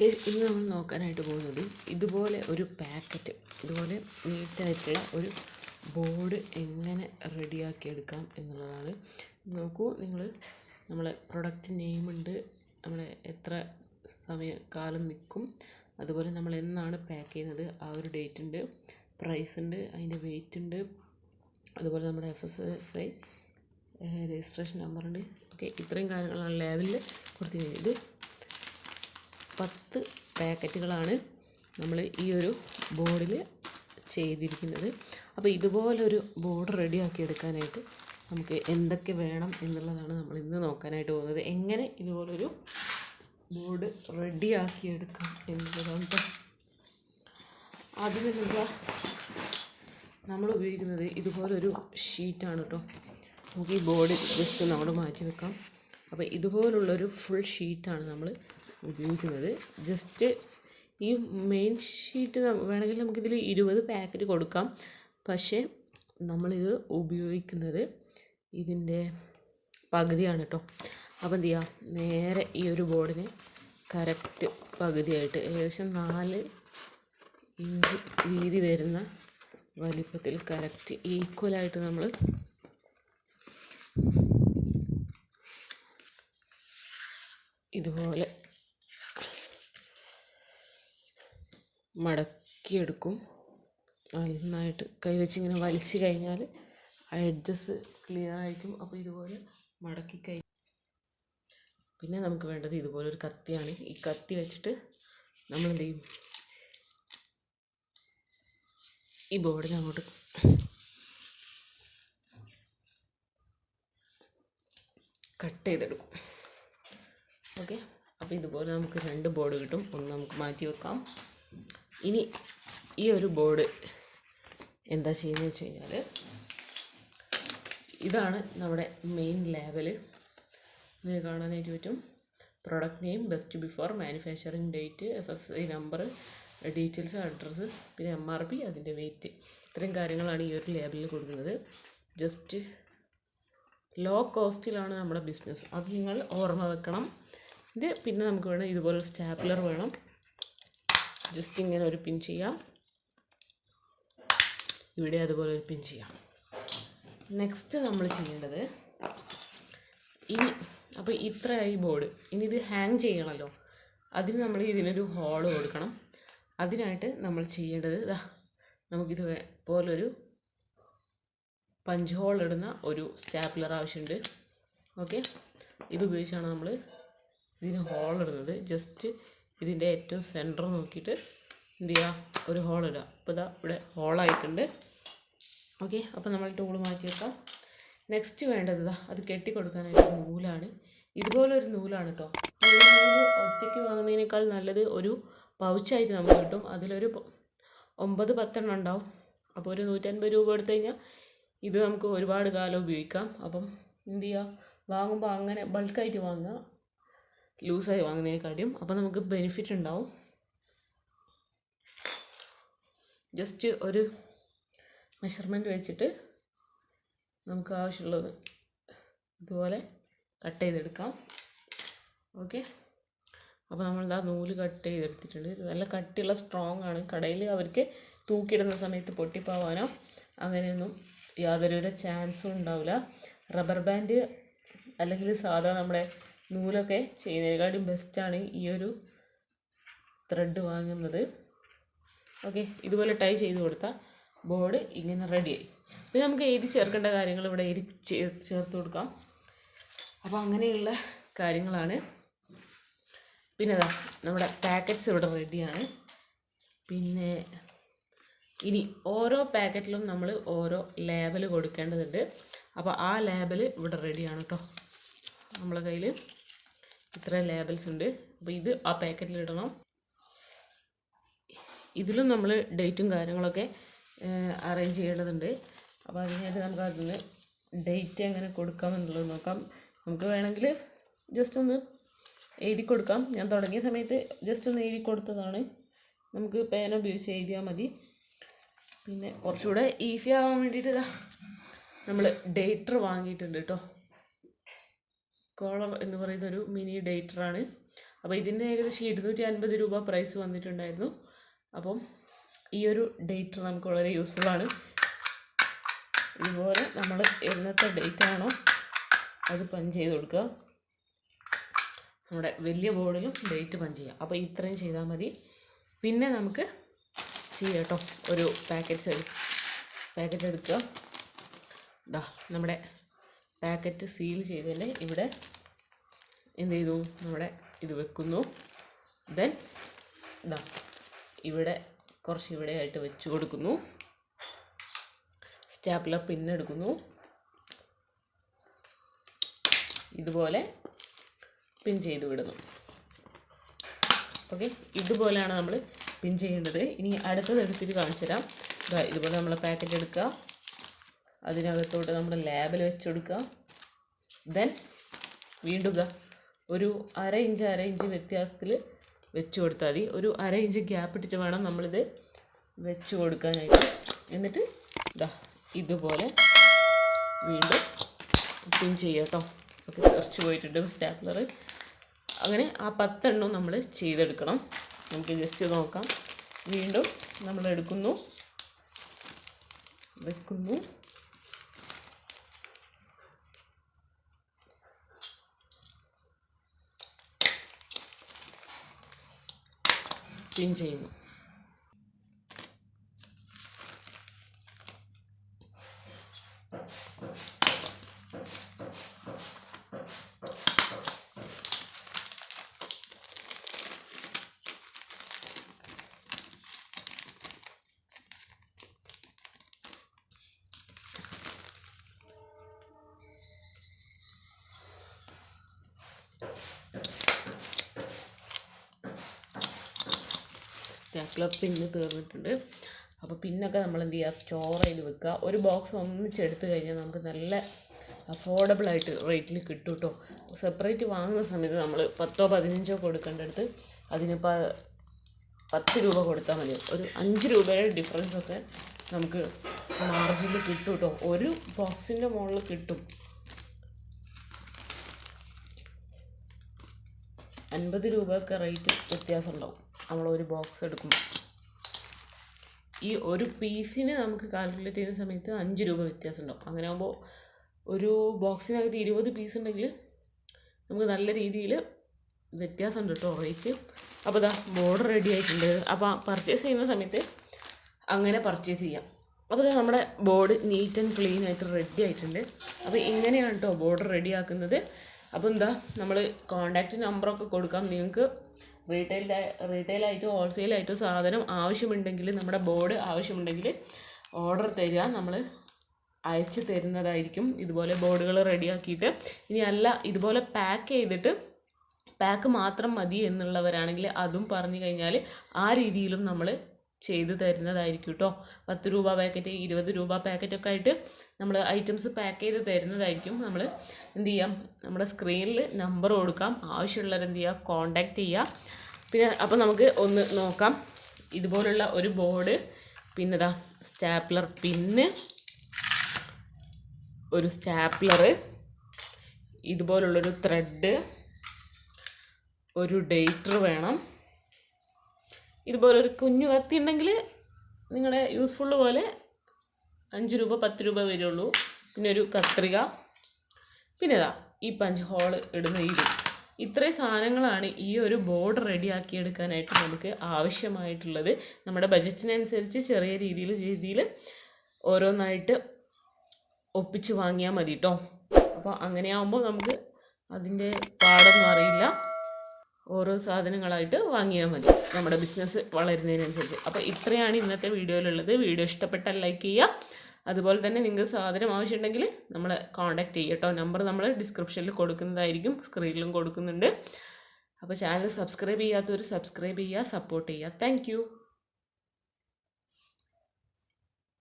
Guys ഇന്ന് നമ്മൾ നോക്കാനായിട്ട് പോകുന്നത് ഇതുപോലെ ഒരു പാക്കറ്റ് ഇതുപോലെ നീറ്റായിട്ടുള്ള ഒരു ബോർഡ് എങ്ങനെ റെഡിയാക്കി എടുക്കാം എന്നുള്ളതാണ്. നോക്കൂ നിങ്ങൾ നമ്മളെ പ്രൊഡക്റ്റ് നെയിമുണ്ട് നമ്മളെ എത്ര സമയ കാലം നിൽക്കും അതുപോലെ നമ്മൾ എന്നാണ് പാക്ക് ചെയ്യുന്നത് ആ ഒരു ഡേറ്റ് ഉണ്ട് പ്രൈസ് ഉണ്ട് അതിന്റെ വെയിറ്റ് ഉണ്ട് അതുപോലെ നമ്മുടെ F S S I registration നമ്പറുണ്ട് okay ഇത്രയും കാര്യങ്ങളാണ് ലേബലിൽ കൊടുത്തു ഇത് പത്ത് പാക്കറ്റുകളാണ് നമ്മൾ ഈ ഒരു ബോർഡിൽ ചെയ്തിരിക്കുന്നത്. അപ്പോൾ ഇതുപോലൊരു ബോർഡ് റെഡിയാക്കി എടുക്കാനായിട്ട് നമുക്ക് എന്തൊക്കെ വേണം എന്നുള്ളതാണ് നമ്മൾ ഇന്ന് നോക്കാനായിട്ട് പോകുന്നത്. എങ്ങനെ ഇതുപോലൊരു ബോർഡ് റെഡിയാക്കി എടുക്കാം എന്നുള്ളതാണ് അതിന് എന്താ നമ്മൾ ഉപയോഗിക്കുന്നത് ഇതുപോലൊരു ഷീറ്റാണ് കേട്ടോ. നമുക്ക് ഈ ബോർഡ് ജസ്റ്റ് നമ്മൾ മാറ്റി വെക്കാം. അപ്പോൾ ഇതുപോലുള്ളൊരു ഫുൾ ഷീറ്റാണ് നമ്മൾ ഉപയോഗിക്കുന്നത് ജസ്റ്റ് ഈ മെയിൻ ഷീറ്റ് വേണമെങ്കിൽ നമുക്കിതിൽ ഇരുപത് പാക്കറ്റ് കൊടുക്കാം. പക്ഷേ നമ്മളിത് ഉപയോഗിക്കുന്നത് ഇതിന്റെ പകുതിയാണ് കേട്ടോ അപ്പോൾ എന്ത് ചെയ്യുക നേരെ ഈ ഒരു ബോർഡിന് കറക്റ്റ് പകുതിയായിട്ട് ഏകദേശം നാല് ഇഞ്ച് വീതി വരുന്ന വലിപ്പത്തിൽ കറക്റ്റ് ഈക്വലായിട്ട് നമ്മൾ ഇതുപോലെ മടക്കിയെടുക്കും. നന്നായിട്ട് കൈവച്ച് ഇങ്ങനെ വലിച്ചു കഴിഞ്ഞാൽ ആ എഡ്ജസ് ക്ലിയർ ആയിരിക്കും. അപ്പോൾ ഇതുപോലെ മടക്കി കൈ പിന്നെ നമുക്ക് വേണ്ടത് ഇതുപോലെ ഒരു കത്തിയാണ്. ഈ കത്തി വെച്ചിട്ട് നമ്മൾ എന്ത് ചെയ്യും? ഈ ബോർഡിൽ അങ്ങോട്ട് കട്ട് ചെയ്തെടുക്കും. ഓക്കെ അപ്പോൾ ഇതുപോലെ നമുക്ക് രണ്ട് ബോർഡ് കിട്ടും. ഒന്ന് നമുക്ക് മാറ്റി വെക്കാം. ഇനി ഈ ഒരു ബോർഡ് എന്താ ചെയ്യുന്നത് വെച്ച് കഴിഞ്ഞാൽ ഇതാണ് നമ്മുടെ മെയിൻ ലേബൽ നിങ്ങൾക്ക് കാണാനായിട്ട് പറ്റും. Product name best before manufacturing date F S I number details address പിന്നെ എം ആർ പി അതിന്റെ വെയിറ്റ് ഇത്രയും കാര്യങ്ങളാണ് ഈ ഒരു ലേബലിൽ കൊടുക്കുന്നത്. ജസ്റ്റ് ലോ കോസ്റ്റിലാണ് നമ്മുടെ ബിസിനസ് അത് നിങ്ങൾ ഓർമ്മ വെക്കണം. ഇത് പിന്നെ നമുക്ക് വേണം ഇതുപോലൊരു സ്റ്റാപ്ലർ വേണം. ജസ്റ്റ് ഇങ്ങനെ ഒരു പിൻ ചെയ്യാം. ഇവിടെ അതുപോലെ ഒരു പിൻ ചെയ്യാം. നെക്സ്റ്റ് നമ്മൾ ചെയ്യേണ്ടത് ഇനി അപ്പോൾ ഇത്രയായി ബോർഡ് ഇനി ഇത് ഹാങ് ചെയ്യണമല്ലോ അതിന് നമ്മൾ ഇതിനൊരു ഹോൾ കൊടുക്കണം. അതിനായിട്ട് നമ്മൾ ചെയ്യേണ്ടത് ഇതാ നമുക്കിത് പോലൊരു പഞ്ച് ഹോൾ ഇടുന്ന ഒരു സ്റ്റാപ്ലർ ആവശ്യമുണ്ട്. ഓക്കെ ഇത് ഉപയോഗിച്ചാണ് നമ്മൾ ഇതിന് ഹോൾ ഇടുന്നത്. ജസ്റ്റ് ഇതിന്റെ ഏറ്റവും സെന്റർ നോക്കിയിട്ട് എന്ത് ചെയ്യുക? ഒരു ഹോൾ ഇടുക. അപ്പോൾ ഇതാ ഇവിടെ ഹോളായിട്ടുണ്ട് ഓക്കെ അപ്പോൾ നമ്മൾ ടൂൾ മാറ്റി വെക്കാം. നെക്സ്റ്റ് വേണ്ടത് ഇതാ അത് കെട്ടിക്കൊടുക്കാനായിട്ട് നൂലാണ്. ഇതുപോലൊരു നൂലാണ് കേട്ടോ ഒരു ഒറ്റയ്ക്ക് വാങ്ങുന്നതിനേക്കാൾ നല്ലത് ഒരു പൗച്ചായിട്ട് നമുക്ക് കിട്ടും. അതിലൊരു ഒമ്പത് പത്തെണ്ണം ഉണ്ടാവും. അപ്പോൾ ഒരു നൂറ്റൻപത് രൂപ എടുത്തു കഴിഞ്ഞാൽ ഇത് നമുക്ക് ഒരുപാട് കാലം ഉപയോഗിക്കാം. അപ്പം എന്ത് ചെയ്യുക? വാങ്ങുമ്പോൾ അങ്ങനെ ബൾക്കായിട്ട് വാങ്ങുക. ലൂസായി വാങ്ങുന്നതിനെക്കാട്ടിയും അപ്പോൾ നമുക്ക് ബെനിഫിറ്റ് ഉണ്ടാവും. ജസ്റ്റ് ഒരു മെഷർമെന്റ് വെച്ചിട്ട് നമുക്ക് ആവശ്യമുള്ളത് ഇതുപോലെ കട്ട് ചെയ്തെടുക്കാം. ഓക്കെ അപ്പോൾ നമ്മൾ ആ നൂൽ കട്ട് ചെയ്തെടുത്തിട്ടുണ്ട്. ഇത് നല്ല കട്ടിയുള്ള സ്ട്രോങ് ആണ്. കടയിൽ അവർക്ക് തൂക്കിയിടുന്ന സമയത്ത് പൊട്ടിപ്പോവാനോ അങ്ങനെയൊന്നും യാതൊരുവിധ ചാൻസും ഉണ്ടാവില്ല. റബ്ബർ ബാൻഡ് അല്ലെങ്കിൽ സാധാ നമ്മുടെ നൂലൊക്കെ ചെയ്യുന്നതിനെക്കാട്ടും ബെസ്റ്റാണ് ഈ ഒരു ത്രെഡ് വാങ്ങുന്നത്. ഓക്കെ ഇതുപോലെ ടൈ ചെയ്ത് കൊടുത്താൽ ബോർഡ് ഇങ്ങനെ റെഡിയായി പിന്നെ നമുക്ക് എഴുതി ചേർക്കേണ്ട കാര്യങ്ങൾ ഇവിടെ എഴുതി ചേർത്ത് കൊടുക്കാം. അപ്പോൾ അങ്ങനെയുള്ള കാര്യങ്ങളാണ്. പിന്നെ അതാ നമ്മുടെ പാക്കറ്റ്സ് ഇവിടെ റെഡിയാണ് പിന്നെ ഇനി ഓരോ പാക്കറ്റിലും നമ്മൾ ഓരോ ലേബൽ കൊടുക്കേണ്ടതുണ്ട്. അപ്പോൾ ആ ലേബൽ ഇവിടെ റെഡിയാണ് കേട്ടോ നമ്മളെ കയ്യിൽ ഇത്ര ലേബൽസ് ഉണ്ട്. അപ്പോൾ ഇത് ആ പാക്കറ്റിൽ ഇടണം. ഇതിലും നമ്മൾ ഡേറ്റും കാര്യങ്ങളൊക്കെ അറേഞ്ച് ചെയ്യേണ്ടതുണ്ട്. അപ്പോൾ അതിനായിട്ട് നമുക്ക് അതിന് ഡേറ്റ് എങ്ങനെ കൊടുക്കാം എന്നുള്ളത് നോക്കാം. നമുക്ക് വേണമെങ്കിൽ ജസ്റ്റ് ഒന്ന് എഴുതി കൊടുക്കാം. ഞാൻ തുടങ്ങിയ സമയത്ത് ജസ്റ്റ് ഒന്ന് എഴുതി കൊടുത്തതാണ്. നമുക്ക് പേന ഉപയോഗിച്ച് എഴുതിയാൽ മതി. പിന്നെ കുറച്ചുകൂടെ ഈസി ആവാൻ വേണ്ടിയിട്ട് നമ്മൾ ഡേറ്റർ വാങ്ങിയിട്ടുണ്ട് കേട്ടോ കോളർ എന്ന് പറയുന്ന ഒരു മിനി ഡേറ്ററാണ് അപ്പോൾ ഇതിന്റെ ഏകദേശം ഇരുന്നൂറ്റി അൻപത് രൂപ പ്രൈസ് വന്നിട്ടുണ്ടായിരുന്നു. അപ്പം ഈ ഒരു ഡേറ്റർ നമുക്ക് വളരെ യൂസ്ഫുള്ളാണ് ഇതുപോലെ നമ്മൾ എന്നത്തെ ഡേറ്റ് ആണോ അത് പഞ്ച് ചെയ്ത് കൊടുക്കുക. നമ്മുടെ വലിയ ബോർഡിലും ഡേറ്റ് പഞ്ച് ചെയ്യാം. അപ്പോൾ ഇത്രയും ചെയ്താൽ മതി. പിന്നെ നമുക്ക് ചെയ്യാം കേട്ടോ. ഒരു പാക്കറ്റ്സ് എടുക്കുക പാക്കറ്റ് എടുക്കുക. ഇതാ നമ്മുടെ പാക്കറ്റ് സീൽ ചെയ്തതിന്റെ ഇവിടെ എന്ത് ചെയ്തു? നമ്മുടെ ഇത് വെക്കുന്നു. ദെൻ ഇതാ ഇവിടെ കുറച്ച് ഇവിടെ ആയിട്ട് വെച്ച് കൊടുക്കുന്നു. സ്റ്റാപ്ലർ പിന്നെടുക്കുന്നു ഇതുപോലെ പിൻ ചെയ്ത് വിടുന്നു. ഓക്കെ ഇതുപോലെയാണ് നമ്മൾ പിൻ ചെയ്യേണ്ടത്. ഇനി അടുത്തത് എടുത്തിട്ട് കാണിച്ചു തരാം ഇതുപോലെ നമ്മൾ പാക്കറ്റ് എടുക്കുക. അതിനകത്തോട്ട് നമ്മൾ ലേബൽ വെച്ച് കൊടുക്കുക ദെൻ വീണ്ടും ഒരു അര ഇഞ്ച് അര ഇഞ്ച് വ്യത്യാസത്തിൽ വെച്ച് കൊടുത്താൽ മതി. ഒരു അര ഇഞ്ച് ഗ്യാപ്പ് ഇട്ടിട്ട് വേണം നമ്മളിത് വെച്ച് കൊടുക്കാനായിട്ട് എന്നിട്ട് ഇതാ ഇതുപോലെ വീണ്ടും പിൻ ചെയ്യുക കേട്ടോ ഓക്കെ തെറിച്ച് പോയിട്ടുണ്ട് സ്റ്റാപ്ലർ അങ്ങനെ ആ പത്തെണ്ണം നമ്മൾ ചെയ്തെടുക്കണം. നമുക്ക് ജസ്റ്റ് നോക്കാം. വീണ്ടും നമ്മൾ എടുക്കുന്നു വെക്കുന്നു. പിൻ ചെയ്യുന്നു. സ്റ്റാപ്ലർ പിന്ന് തീർന്നിട്ടുണ്ട്. അപ്പോൾ പിന്നൊക്കെ നമ്മൾ എന്ത് ചെയ്യുക സ്റ്റോർ ചെയ്ത് വെക്കുക ഒരു ബോക്സ് ഒന്നിച്ചെടുത്ത് കഴിഞ്ഞാൽ നമുക്ക് നല്ല അഫോർഡബിൾ ആയിട്ട് റേറ്റിൽ കിട്ടും കേട്ടോ സെപ്പറേറ്റ് വാങ്ങുന്ന സമയത്ത് നമ്മൾ പത്തോ പതിനഞ്ചോ കൊടുക്കേണ്ടടുത്ത് അതിന് പ പത്ത് രൂപ കൊടുത്താൽ മതി. ഒരു അഞ്ച് രൂപയുടെ ഡിഫറൻസ് ഒക്കെ നമുക്ക് മാർജിനിൽ കിട്ടും കേട്ടോ ഒരു ബോക്സിന്റെ മുകളിൽ കിട്ടും. അൻപത് രൂപയൊക്കെ റേറ്റ് വ്യത്യാസം ഉണ്ടാവും നമ്മൾ ഒരു ബോക്സ് എടുക്കുമ്പോൾ ഈ ഒരു പീസിന് നമുക്ക് കാൽക്കുലേറ്റ് ചെയ്യുന്ന സമയത്ത് അഞ്ച് രൂപ വ്യത്യാസം ഉണ്ടാവും. അങ്ങനെ ആകുമ്പോൾ ഒരു ബോക്സിനകത്ത് ഇരുപത് പീസ് ഉണ്ടെങ്കിൽ നമുക്ക് നല്ല രീതിയിൽ വ്യത്യാസമുണ്ട് കേട്ടോ റേറ്റ് അപ്പോൾ ഇതാ ബോർഡർ റെഡി ആയിട്ടുണ്ട്. അപ്പോൾ പർച്ചേസ് ചെയ്യുന്ന സമയത്ത് അങ്ങനെ പർച്ചേസ് ചെയ്യാം. അപ്പോൾ ഇതാ നമ്മുടെ ബോർഡ് നീറ്റ് ആൻഡ് ക്ലീൻ ആയിട്ട് റെഡി ആയിട്ടുണ്ട്. അപ്പോൾ ഇങ്ങനെയാണ് കേട്ടോ ബോർഡർ റെഡി ആക്കുന്നത്. അപ്പോൾ എന്താ നമ്മൾ കോണ്ടാക്റ്റ് നമ്പറൊക്കെ കൊടുക്കാം നിങ്ങൾക്ക്. റീറ്റെയിൽ റീറ്റെയിലായിട്ടും ഹോൾസെയിലായിട്ടും സാധനം ആവശ്യമുണ്ടെങ്കിൽ നമ്മുടെ ബോർഡ് ആവശ്യമുണ്ടെങ്കിൽ ഓർഡർ തരിക. നമ്മൾ അയച്ച് തരുന്നതായിരിക്കും. ഇതുപോലെ ബോർഡുകൾ റെഡിയാക്കിയിട്ട് ഇനി അല്ല ഇതുപോലെ പാക്ക് ചെയ്തിട്ട് പാക്ക് മാത്രം മതി എന്നുള്ളവരാണെങ്കിൽ അതും പറഞ്ഞു കഴിഞ്ഞാൽ ആ രീതിയിലും നമ്മൾ ചെയ്തു തരുന്നതായിരിക്കും കേട്ടോ പത്ത് രൂപ പാക്കറ്റ് ഇരുപത് രൂപ പാക്കറ്റൊക്കെ ആയിട്ട് നമ്മൾ ഐറ്റംസ് പാക്ക് ചെയ്ത് തരുന്നതായിരിക്കും. നമ്മൾ എന്ത് ചെയ്യാം? നമ്മുടെ സ്ക്രീനിൽ നമ്പർ കൊടുക്കാം. ആവശ്യമുള്ളവർ എന്ത് ചെയ്യുക കോണ്ടാക്ട് ചെയ്യുക പിന്നെ അപ്പോൾ നമുക്ക് ഒന്ന് നോക്കാം. ഇതുപോലുള്ള ഒരു ബോർഡ് പിന്നെതാ സ്റ്റാപ്ലർ പിന്ന് ഒരു സ്റ്റാപ്ലർ ഇതുപോലുള്ളൊരു ത്രെഡ് ഒരു ഡേറ്റർ വേണം. ഇതുപോലൊരു കുഞ്ഞു കത്തി ഉണ്ടെങ്കിൽ നിങ്ങളുടെ യൂസ്ഫുൾ പോലെ അഞ്ച് രൂപ പത്ത് രൂപ വരുള്ളൂ. പിന്നെ ഒരു കത്രിക. പിന്നെ ഇതാ ഈ പഞ്ച് ഹോൾ ഇടുന്ന ഇത്. ഇത്രയും സാധനങ്ങളാണ് ഈ ഒരു ബോർഡ് റെഡിയാക്കി എടുക്കാനായിട്ട് നമുക്ക് ആവശ്യമായിട്ടുള്ളത്. നമ്മുടെ ബജറ്റിനനുസരിച്ച് ചെറിയ രീതിയിൽ രീതിയിൽ ഓരോന്നായിട്ട് ഒപ്പിച്ച് വാങ്ങിയാൽ മതി കേട്ടോ അപ്പോൾ അങ്ങനെയാകുമ്പോൾ നമുക്ക് അതിന്റെ പാടൊന്നും അറിയില്ല. ഓരോ സാധനങ്ങളായിട്ട് വാങ്ങിയാൽ മതി. നമ്മുടെ ബിസിനസ് വളരുന്നതിനനുസരിച്ച്. അപ്പോൾ ഇത്രയാണ് ഇന്നത്തെ വീഡിയോയിലുള്ളത്. വീഡിയോ ഇഷ്ടപ്പെട്ടാൽ ലൈക്ക് ചെയ്യുക. അതുപോലെ തന്നെ നിങ്ങൾക്ക് സാധനം ആവശ്യമുണ്ടെങ്കിൽ നമ്മൾ കോൺടാക്ട് ചെയ്യുക കേട്ടോ. നമ്പർ നമ്മൾ ഡിസ്ക്രിപ്ഷനിൽ കൊടുക്കുന്നതായിരിക്കും. സ്ക്രീനിലും കൊടുക്കുന്നുണ്ട്. അപ്പോൾ ചാനൽ സബ്സ്ക്രൈബ് ചെയ്യാത്തവർ സബ്സ്ക്രൈബ് ചെയ്യുക സപ്പോർട്ട് ചെയ്യുക. താങ്ക്